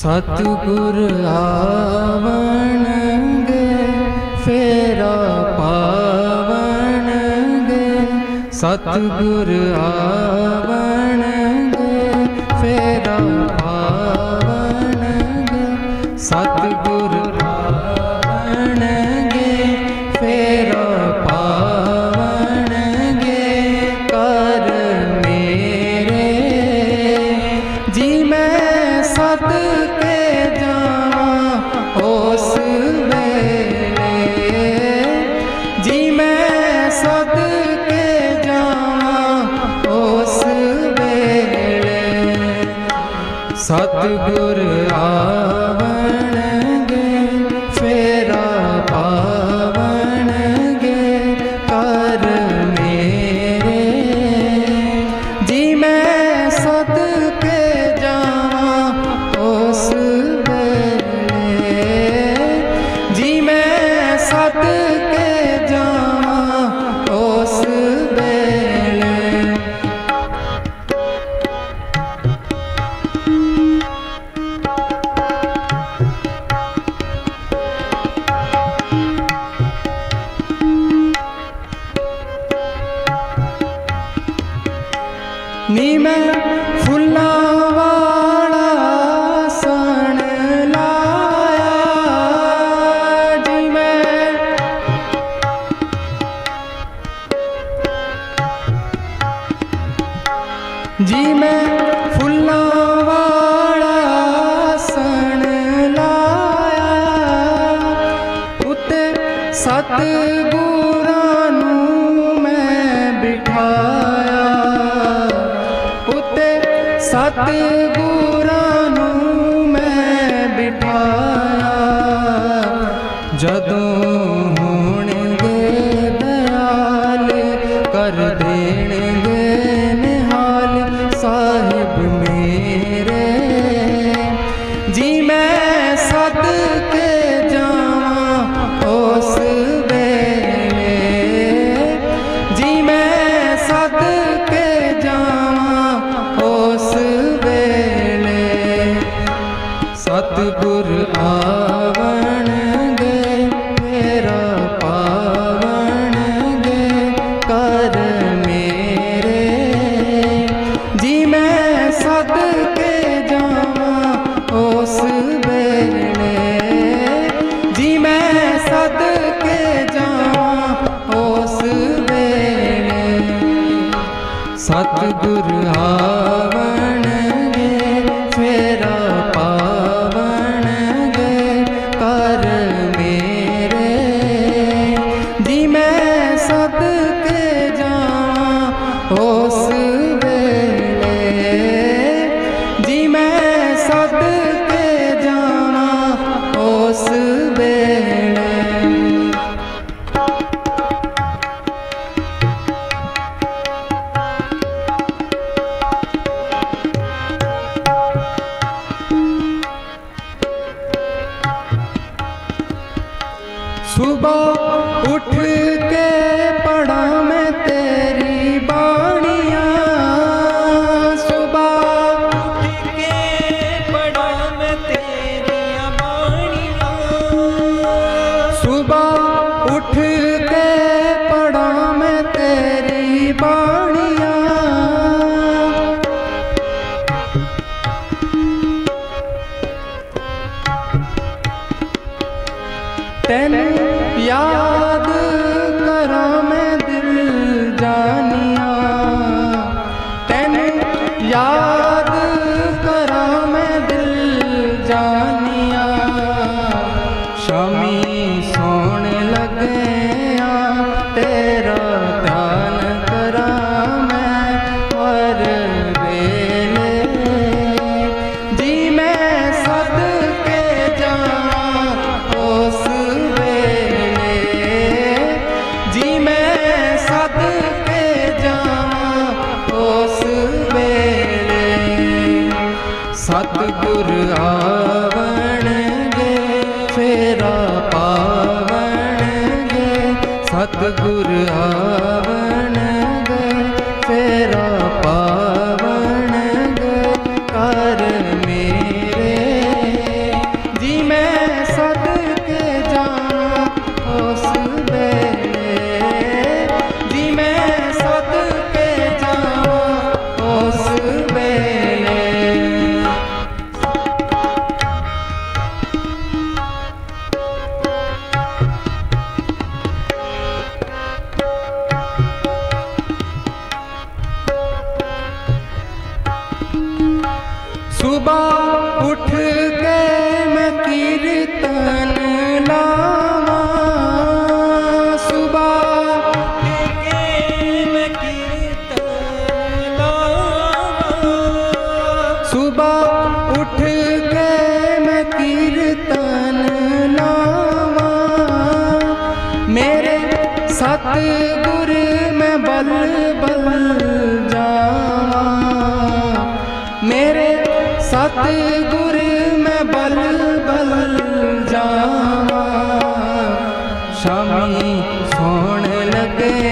ਸਤਿਗੁਰ ਆਵਣਗੇ ਫੇਰਾ ਪਾਵਣਗੇ। ਸਤਿਗੁਰ ਆਵਣਗੇ ਫੇਰਾ ਸਤਿਗੁਰ ਆਵਣਗੇ ਨੀ ਮੈਂ ਸਤ ਗੁਰਾਂ ਨੂੰ ਮੈਂ ਬਿਠਾਇਆ ਸਤਿਗੁਰ ਆਵਣਗੇ, ਮੇਰਾ ਪਾਵਣਗੇ, ਕਰ ਮੇਰੇ। ਜੀ ਮੈਂ ਸਦਕੇ ਜਾਵਾਂ, ਉਸ ਵੇਲੇ। ਜੀ ਮੈਂ ਸਦਕੇ ਜਾਵਾਂ, ਉਸ ਵੇਲੇ। ਸਤਿਗੁਰ ਆਵਣਗੇ ਸੁਬਹ ਉੱਠ ਕੇ ਪੜਾ ਸ਼ਾਮੀ ਸੌਣ ਲੱਗਿਆ, ਤੇਰਾ ਧਿਆਨ ਕਰਾਂ ਮੈਂ ਹਰ ਵੇਲੇ। ਜੀ ਮੈਂ ਸਦਕੇ ਜਾਵਾਂ ਉਸ ਵੇਲੇ। ਜੀ ਮੈਂ ਸਦਕੇ ਜਾਵਾਂ ਉਸ ਵੇਲੇ। ਸਤਿਗੁਰ ਆ ਸਤਿਗੁਰ ਆਵਣਗੇ ਸੁਬਾ ਉੱਠ ਕੇ ਮੈਂ ਕੀਰਤਨ ਲਾਵਾਂ। ਸੁਬਹ ਸਤਿਗੁਰ ਮੈਂ ਬਲ ਬਲ ਸੋਣ ਲਗੇ